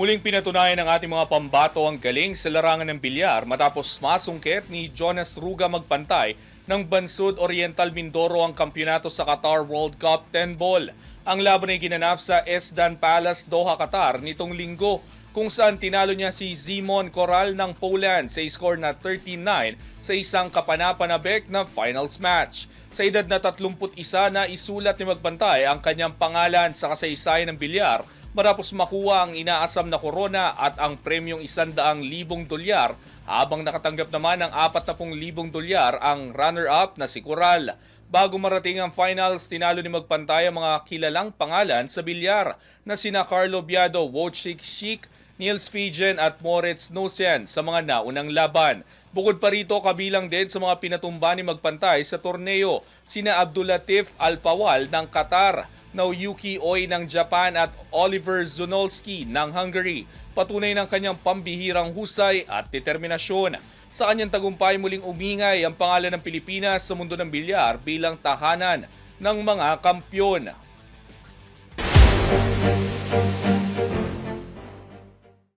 Muling pinatunayan ng ating mga pambato ang galing sa larangan ng bilyar matapos masungkit ni Jonas Ruga magpantay ng Bansud Oriental Mindoro ang kampyonato sa Qatar World Cup 10 Ball. Ang laban ay ginanap sa Esdan Palace, Doha, Qatar nitong linggo kung saan tinalo niya si Zimon Coral ng Poland sa score na 13-9 sa isang kapanapanabik na finals match. Sa edad na 31 na isulat ni Magbantay ang kanyang pangalan sa kasaysayan ng bilyar matapos makuha ang inaasam na korona at ang premyong 100,000 dolyar habang nakatanggap naman ng 40,000 dolyar ang runner-up na si Coral. Bago marating ang finals, tinalo ni Magpantay ang mga kilalang pangalan sa bilyar na sina Carlo Biado, Wojciech Schick, Niels Fijen at Moritz Nosian sa mga naunang laban. Bukod pa rito, kabilang din sa mga pinatumba ni Magpantay sa torneo, sina Abdulatif Alpawal ng Qatar, Naoyuki Oi ng Japan at Oliver Zunolski ng Hungary. Patunay ng kanyang pambihirang husay at determinasyon. Sa kanyang tagumpay muling umingay ang pangalan ng Pilipinas sa mundo ng bilyar bilang tahanan ng mga kampyon.